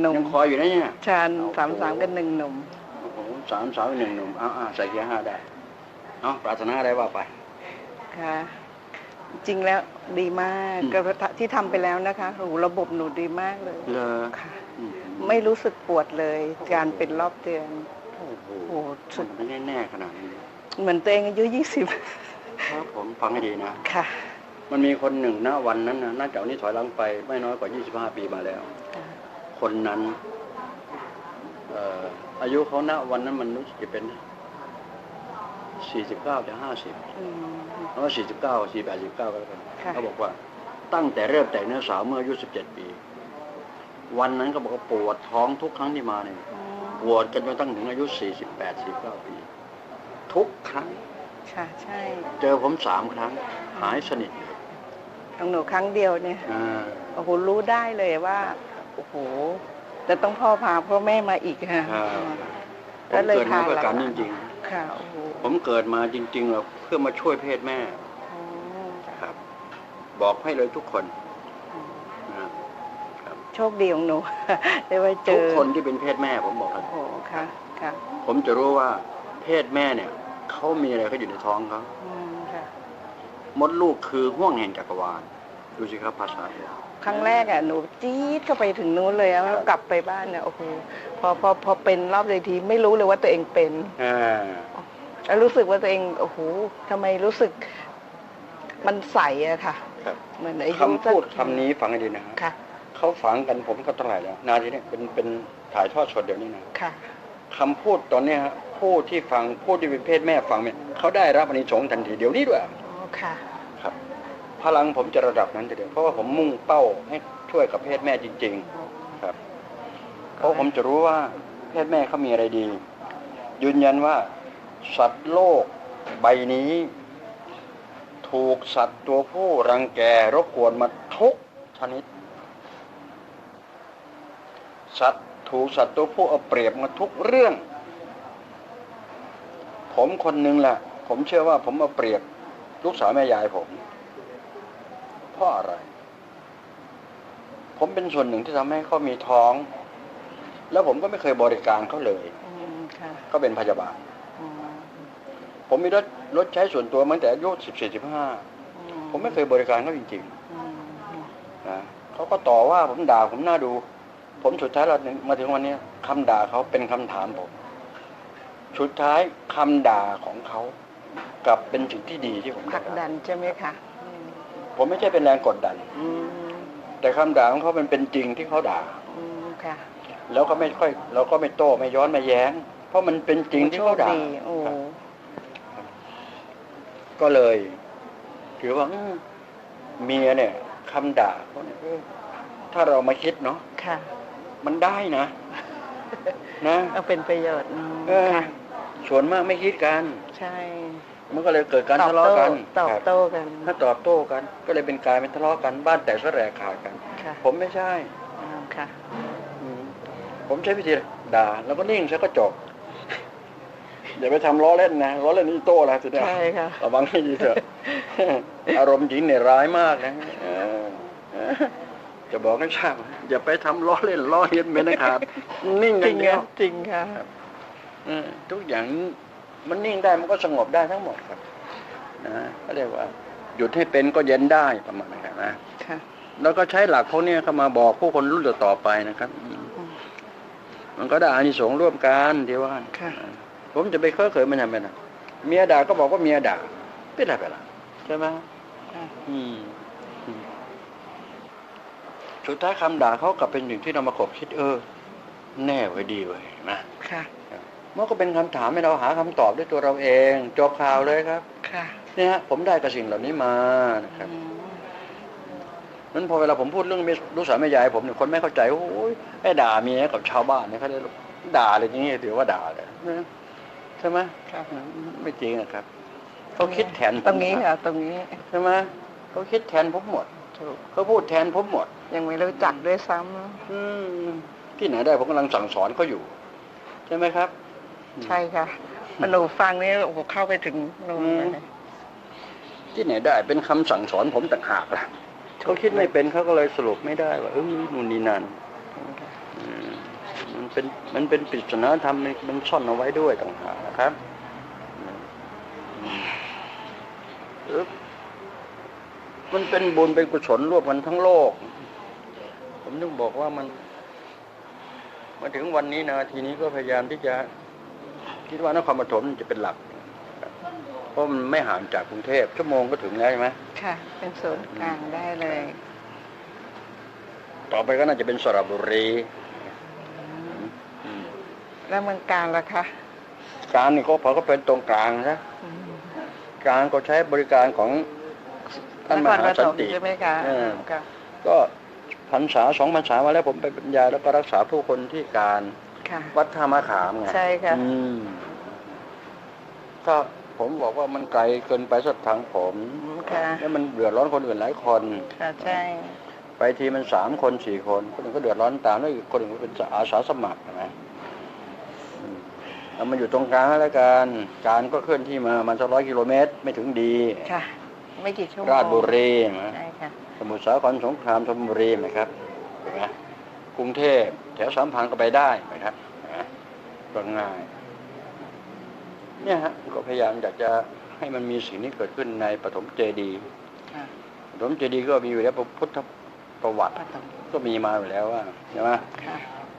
หนุ่มยังคอยอยู่นะเนี่ยชานสามสามกันหนึ่งหนุ่มโอ้โหสามสาวหนึ่งหนุ่มเอาเอาใส่เกียร์ห้าได้เอาปรารถนาอะไรว่าไป ค่ะ จริงแล้วดีมากอืม ก็ที่ทำไปแล้วนะคะโอ้โหระบบหนูดีมากเลยเลอค่ะ อืมไม่รู้สึกปวดเลย การเป็นรอบเดือนโอ้โหโอ้โหสุดมันไม่แน่ๆขนาดนี้เหมือนตัวเองอายุยี่สิบครับผมฟังให้ดีนะ ค่ะ มันมีคนหนึ่งณวันนั้นนะน่าจะเอานี้ถอยหลังไปไม่น้อยกว่า 25 ปีมาแล้ว คนนั้นเอ่ออายุเขาณวันนั้นมันรู้สึกจะเป็น49จะ50อืมเพราะว่า49 48 49ก็แล้วกันค่ะเขาบอกว่าตั้งแต่เริ่มแต่งเนื้อสาวเมื่ออายุ17ปี วันนั้นก็บอกว่าปวดท้องทุกครั้งที่มาเนี่ยอืมปวดกันจนตั้งถึงอายุ48 49ปี ทุกครั้งค่ะใช่ เจอผมสามครั้ง หายสนิทเลยของหนูครั้งเดียวเนี่ยอ่าโอ้โหรู้ได้เลยว่า โอ้โห แต่ต้องพ่อพาพ่อแม่มาอีกค่ะครับผก็มเลยเกิดมาพาเพื่อการหลนี้นจริงค่ะโอ้โหๆผมเกิดมาจริงๆแล้วเพื่อมาช่วยเพศแม่อืมครับ บอกให้เลยทุกคนนะครับโชคดีของหนูได้ไว้เจทุกอคนที่เป็นเพศแม่ผมบอกครับโอ้โหค่ะค่ะ ผมจะรู้ว่าเพศแม่เนี่ยเขามีอะไรเขาอยู่ในท้องเขาอืมค่ะมดลูกคือห่วงแห่งจักรวาลดูสิครับภาษาเนี่ย ครั้งแรกอะหนูจี๊ดเข้าไปถึงนู้นเลยแล้วกลับไปบ้านเนี่ยโอ้โหพอพอพอเป็นรอบเลยทีไม่รู้เลยว่าตัวเองเป็นอ่าแล้วรู้สึกว่าตัวเองโอ้โหทำไมรู้สึกมันใสอะค่ะครับเหมือนอายุคำพูดคำนี้ฟังให้ดีนะครับค่ะเขาฝังกันผมก็เท่าไหร่แล้ว นาทีเนี้เป็นเป็นถ่ายทอดสดเดี๋ยวนี้นะค่ะคำพูดตอนเนี้ยฮะผู้ที่ฟังผู้ที่เป็นเพศแม่ฟังเนี่ยเขาได้รับอานิสงส์ทันทีเดี๋ยวนี้ด้วยอ๋อค่ะครับ พลังผมจะระดับนั้นทีเดียวเพราะว่าผมมุ่งเป้าให้ช่วยกับเพศแม่จริง ๆ ครับ เพราะผมจะรู้ว่าเพศแม่เขามีอะไรดี ยืนยันว่า สัตว์โลกใบนี้ ถูกสัตว์ตัวผู้รังแกรบกวนมาทุกชนิด สัตว์ถูกสัตว์ตัวผู้เอาเปรียบมาทุกเรื่อง ผมคนหนึ่งแหละผมเชื่อว่าผมเอาเปรียบลูกสาวแม่ยายผม ราะอะไร ผมเป็นส่วนหนึ่งที่ทำให้เขามีท้อง แล้วผมก็ไม่เคยบริการเขาเลยอืมค่ะก็เป็นพยาบาลอืมผมมีรถรถใช้ส่วนตัวมาตั้งแต่อายุสิบสี่สิบห้าอืผมไม่เคยบริการเขาจริงอืมอืมๆนะเขาก็ต่อว่าผมด่าผมน่าดู ผมสุดท้ายเรามาถึงวันเนี้ยคำด่าเขาเป็นคำถามผมสุดท้ายคำด่าของเขากลับเป็นสิ่งที่ดีที่ผมผลัได้กดันใช่ไหมคะอืม ผมไม่ใช่เป็นแรงกดดัน อืมแต่คำด่าของเขามันเป็นจริงที่เขาด่า อืมค่ะแล้วก็ไม่ค่อย เราก็ไม่โต้ไม่ย้อนไม่แย้ง เพราะมันเป็นจริงที่เขาด่าโชคดีโอ้ครับก็เลยถือว่าอืมเมียเนี่ยคำด่าเขาเนี่ยเออถ้าเรามาคิดเนาะค่ะ มันได้นะ นะ เอาเป็นประโยชน์อืมเออค่ะ ส่วนมากไม่คิดกัน ใช่ มันก็เลยเกิดการตอบทะเลาะโต้กันตอบครับโต้กันถ้าตอบโต้กัน ก็เลยเป็นกลายเป็นทะเลาะกันบ้านแตกสแสลกขาดกันค่ะผมไม่ใช่อ่าค่ะอืมผมใช้วิธีด่า แล้วก็นิ่งซะก็จบอย่าไปทำล้อเล่นนะล้อเล่นนี่โต้แล้วทีเดียวใช่ค่ะระวังให้ดีเถอะอารมณ์หญิงเนี่ยร้ายมากนะเออเออจะบอกให้ทราบอย่าไปทำล้อเล่นล้อเลียนเป็นนะครับนิ่งอจริย่างงเดียวค่ะจริงค่ะเออทุกอย่าง มันนิ่งได้มันก็สงบได้ทั้งหมดครับนะก็เรียกว่า หยุดให้เป็นก็เย็นได้ประมาณนั้นนะค่ะแล้วก็ใช้หลักพวกนี้เข้ามาบอกผู้คนรุ่นต่อๆไปนะครับอืมอืมมันก็ได้อานิสงส์ร่วมกันที่ว่าค่ะผมจะไปเคอะเขินมันทำไมนะเมียด่าก็บอกว่าเมียด่าเป็นอะไรไปล่ะใช่ไหมค่ะอืมอืมสุดท้ายคำด่าเขากลับเป็นสิ่งที่เรามาขบคิดเออ แน่ไว้ยดีเว้ยนะค่ะ มันก็เป็นคำถามให้เราหาคำตอบด้วยตัวเราเองจบข่าวเลยครับ ค่ะ เนี่ยฮะผมได้กับสิ่งเหล่านี้มานะครับอืมนั้นพอเวลาผมพูดเรื่องลูกสาวแม่ยายผมเนี่ยคนไม่เข้าใจโอ้ยไอ้ด่าเมียกับชาวบ้านเนี่ยเขาได้ด่าอะไรอย่างเงี้ยถือว่าด่าเลยนะใช่ไหมครับไม่จริงอะครับเขาคิดแทนผมตรงนี้ค่ะตรงนี้ใช่ไหมเขาคิดแทนผมหมดถูกเขาพูดแทนผมหมด ยังไม่รู้จักด้วยซ้ำอืมที่ไหนได้ผมกำลังสั่งสอนเขาอยู่ ใช่ไหมครับ ใช่ค่ะพอหนูฟังนี่โอ้โหเข้าไปถึงนู่นอืมเลยที่ไหนได้เป็นคำสั่งสอนผมต่างหากล่ะเขาคิดไม่เป็นเขาก็เลยสรุปไม่ได้ว่าเออนู่นนี่นั่นอืมมันเป็นมันเป็นปริศนาธรรมมันมันซ่อนเอาไว้ด้วยต่างหากนะครับอืมเออมันเป็นบุญเป็นกุศลร่วมกันทั้งโลก ผมนึกบอกว่ามัน มาถึงวันนี้นาทีนี้ก็พยายามที่จะ คิดว่านครปฐมจะเป็นหลักเพราะมันไม่ห่างจากกรุงเทพชั่วโมงก็ถึงแล้วใช่ไหมค่ะ เป็นศูนย์กลางได้เลย ต่อไปก็น่าจะเป็นสระบุรีอืมแล้วเมืองการล่ะคะการนี่ก็พอก็เป็นตรงกลางนะอืมกลางก็ใช้บริการของท่านมนครหาปสัฐนมติใช่ไหมคะเออค่ะก็พรรษาสองพรรษามาแล้วผมไปบรรยายแล้วก็รักษาผู้คนที่การ ค่ะ วัดท่ามะขามไงใช่ค่ะ อืมก็ผมบอกว่ามันไกลเกินไปสำหรับทางผมค่ะ แล้วมันเดือดร้อนคนอื่นหลายคน ค่ะใช่ ไปทีมันสามคนสี่คนคนอื่นก็เดือดร้อนตามแล้วอีกคนอื่นก็เป็นอาสาสมัครใช่ไหมอืมแล้วมันอยู่ตรงกลางแล้วกันการก็เคลื่อนที่มามันสักร้อยกิโลเมตรไม่ถึงดี ค่ะ ไม่กี่ชั่วโมงราชบุรีนะใช่ค่ะ สมุทรสาครสงครามธนบุรีนะครับเห็นไหมกรุงเทพแถวสามพันก็ไปได้นะครับเห็นไหมก็ง่าย เนี่ยฮะก็พยายามอยากจะให้มันมีสิ่งนี้เกิดขึ้นในปฐมเจดีย์ค่ะปฐมเจดีย์ก็มีอยู่แล้วพระพุทธประวัติปฐมก็มีมาอยู่แล้วว่าใช่ไหมค่ะ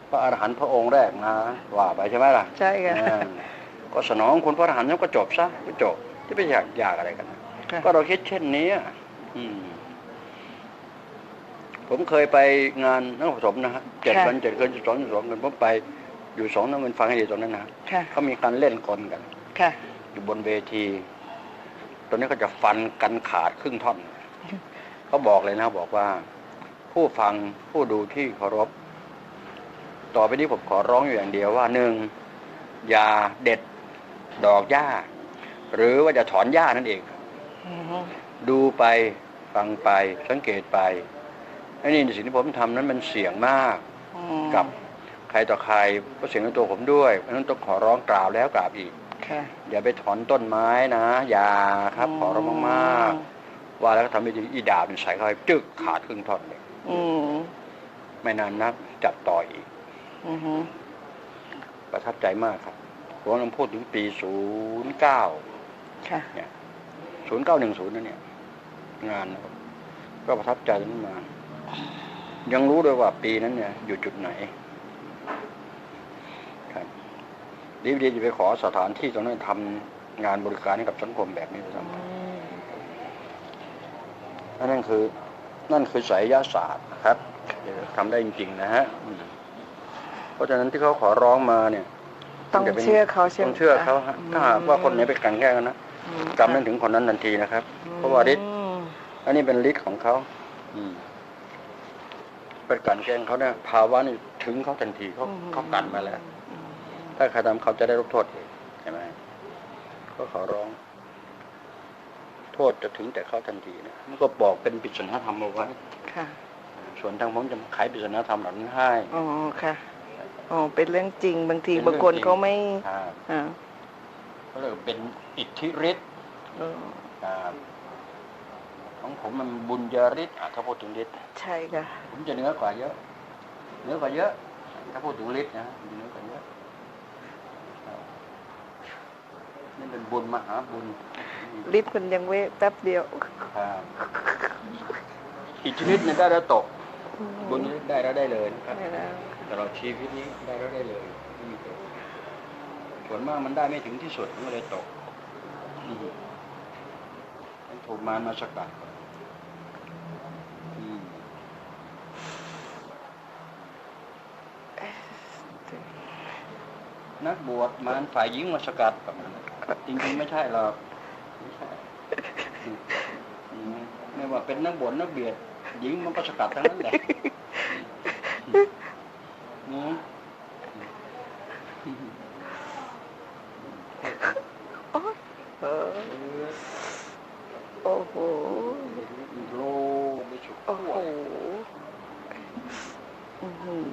พระอรหันต์พระองค์แรกมาว่าไปใช่ไหมล่ะใช่ค่ะอ่าก็สนองคุณพระอรหันต์แล้วก็จบซะก็จบที่ไปอยากอยากอะไรกันค่ะก็เราคิดเช่นนี้อะอืม ผมเคยไปงานนักผสมนะฮะเจ็ดวันเจ็ดคืนสิบสองสิบสองกันผมไปอยู่สองน้ำมันฟังให้ดีตรงนั้นนะค่ะเขามีการเล่นกลกันค่ะอยู่บนเวที ตอนนี้เขาจะฟันกันขาดครึ่งท่อนเขาบอกเลยนะบอกว่า ผู้ฟังผู้ดูที่เคารพ ต่อไปนี้ผมขอร้องอยู่อย่างเดียวว่าหนึ่งอย่าเด็ดดอกหญ้า หรือว่าจะถอนหญ้านั่นเองอือฮึดูไปฟังไปสังเกตไป ไอ้นี่สิ่งที่ผมทำนั้นมันเสี่ยงมากอืมกับใครต่อใครก็เสี่ยงในตัวผมด้วยเพราะฉะนั้นต้องขอร้องกล่าวแล้วกล่าวอีกค่ะอย่าไปถอนต้นไม้นะ อย่าครับขอร้องมากๆว่าแล้วก็ทำให้ดีอีดาบมันใส่เข้าไปจึกขาดครึ่งท่อนเลยอืมไม่นานนักจัดต่ออีกอือฮึประทับใจมากครับผมกำลังพูดถึงปีศูนย์เก้าค่ะศูนย์เก้าหนึ่งศูนย์นั่นเนี่ย งานนะครับก็ประทับใจตรงนั้นมา ยังรู้ด้วยว่าปีนั้นเนี่ย อยู่จุดไหน ครับดีดีจะไปขอสถานที่ตรงนั้นทำงานบริการให้กับสังคมแบบนี้ด้วยซ้ำไปนั่นคือ นั่นคือไสยศาสตร์นะครับเดี๋ยวทำได้จริง ๆ นะฮะอืมเพราะฉะนั้นที่เขาขอร้องมาเนี่ยต้องจะป็นเชื่อเขาใช่ไหมต้องเชื่อเขาฮะถ้าหากว่าคนไหนไปกลันแกล้งกันนะอืมกรรมนั้นถึงคนนั้นทันทีนะครับ เพราะว่าฤทธิ์อืมอันนี้เป็นฤทธิ์ของเขา อืม เป็นกลันแกล้งเขาเนี่ยภาวะนี่ถึงเขาทันทีเขาเขากันมาแล้ว ถ้าใครทำเขาจะได้รับโทษเองใช่ไหมก็ขอร้อง โทษจะถึงแต่เขาทันทีนะมันก็บอกเป็นปริศนาธรรมเอาไว้ค่ะ ส่วนทางผมจะไขปริศนาธรรมเหล่านั้นให้อ๋อค่ะอ๋อเป็นเรื่องจริงบางทีเป็นเรื่บาองงคนจริงเขาไม่อ่าอ่าก็เลยเป็นอิทธิฤทธิ์เออครับ ของผมมันบุญญาฤทธิ์อะถ้าพูดถึงฤทธิ์ใช่ค่ะผมจะเหนือกว่าเยอะเหนือกว่าเยอะ ถ้าพูดถึงฤทธิ์นะเหนือกว่าเยอะครับนี่เป็นบุญมหาบุญลิฟต์มันยังเว้แป๊บเดียวครับอิทธิฤทธิ์เนี่ยได้แล้วตก บุญนี้ได้แล้วได้เลยนะครับไม่แล้วตลอดชีวิตนี้ได้แล้วได้เลยไม่มีตกส่วนมากมันได้ไม่ถึงที่สุดมันก็เลยตกอืมต้องถูกมารมาสกัดอืม นักบวชมารฝ่ายหญิงมาสกัดแบบนั้นจริงๆไม่ใช่หรอกไม่ใช่อืมอืมไม่ว่าเป็นนักบวชนักเบียดหญิงมันก็สกัดทั้งนั้นแหละอืมเออโอ้โหโลไม่ฉุกโอ้โหอื้อหือ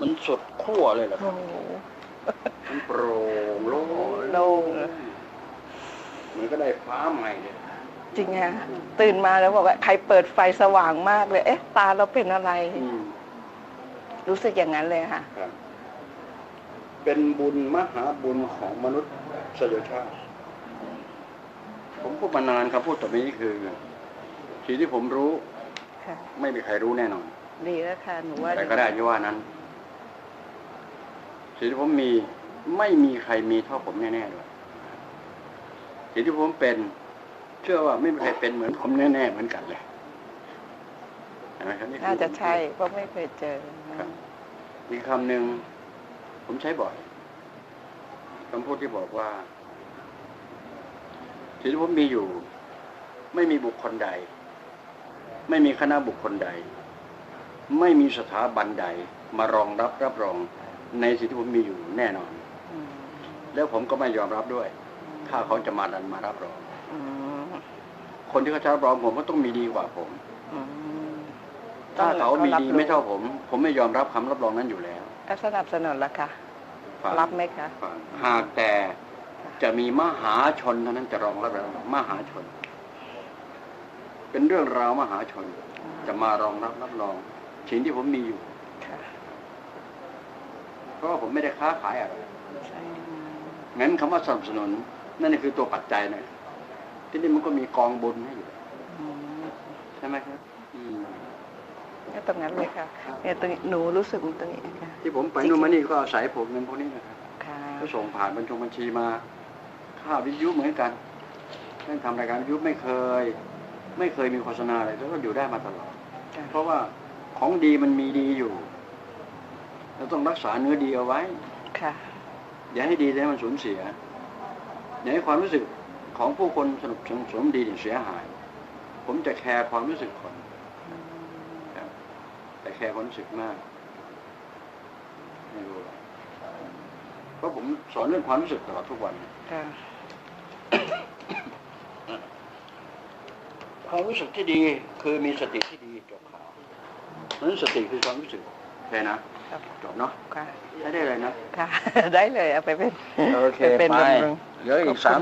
มันสุดขั้วเลยเหรอคโอ้รับโหมันโปร่งโล่งโล่งอะเหมือนก็ได้ฟ้าใหม่เลยจริงอะตื่นมาแล้วบอกว่าใครเปิดไฟสว่างมากเลย เอ๊ะ ตาเราเป็นอะไร อืมรู้สึกอย่างนั้นเลยค่ะ ครับ เป็นบุญมหาบุญของมนุษย์สยชาติ ผมพูดมานานครับพูดต่อไปนี้คือสิ่งที่ผมรู้ ค่ะ ไม่มีใครรู้แน่นอน ดีแล้วค่ะ หนูว่าแต่ก็ได้ที่ว่านั้น สิ่งที่ผมมีไม่มีใครมีเท่าผมแน่ๆด้วยสิ่งที่ผมเป็น เชื่อว่าไม่มีใครเป็นเหมือนผมแน่ๆเหมือนกันเลยเห็นไหมครับนี่คือน่าจะใช่เพราะไม่เคยเจอครับมีคำหนึ่งผมใช้บ่อยคำพูดที่บอกว่าสิ่งที่ผมมีอยู่ ไม่มีบุคคลใด ไม่มีคณะบุคคลใด ไม่มีสถาบันใด มารองรับรับรอง ในสิ่งที่ผมมีอยู่แน่นอนอืมแล้วผมก็ไม่ยอมรับด้วย ถ้าเขาจะมาดันมารับรองอืมคนที่เขาจะรับรองผมก็ต้องมีดีกว่าผมอืมถ้าเขามีต้องดีรับรู้ไม่เท่าผม ผมไม่ยอมรับคำรับรองนั้นอยู่แล้วแล้วสนับสนุนละค่ะฟังรับไหมคะฟังหากแต่จะมีมหาชนเท่านั้นจะรองรับเรามหาชน เป็นเรื่องราวมหาชน จะมารองรับรับรองสิ่งที่ผมมีอยู่ค่ะ เพราะว่าผมไม่ได้ค้าขายอะไรใช่งั้นคำว่าสนับสนุน นั่นคือตัวปัจจัยนะที่นี่มันก็มีกองบุญให้อยู่อืมใช่ไหมครับอืมก็ตรงนั้นเลยค่ะเนี่ยตรงนี้หนูรู้สึกตรงนี้ค่ะที่ผมไปนู่นมานี่ก็อาศัยผมเงินพวกนี้นะครับค่ะก็ส่งผ่านบัญชงบัญชีมาค่าวิทยุเหมือนกันท่านทำรายการวิทยุไม่เคย ไม่เคยมีโฆษณาอะไรแล้วก็อยู่ได้มาตลอดค่ะเพราะว่าของดีมันมีดีอยู่ เราต้องรักษาเนื้อดีเอาไว้ ค่ะ อย่าให้ดีแล้วมันสูญเสีย อย่าให้ความรู้สึกของผู้คนสนุกสนสมดีเนี่ยเสียหาย ผมจะแคร์ความรู้สึกคนครับแต่แคร์ความรู้สึกมาก ไม่รู้หรอกเพราะผมสอนเรื่องความรู้สึกตลอดทุกวันค่ะความรู้สึกที่ดีคือมีสติที่ดีจบข่าวนั้นสติคือความรู้สึกโอ เคนะครับจบเนาะค่ะ ใช้ได้เลยนะ ค่ะ ได้เลยเอาไปเป็นโอเค เป็นไปบำรุง เหลืออีกสาม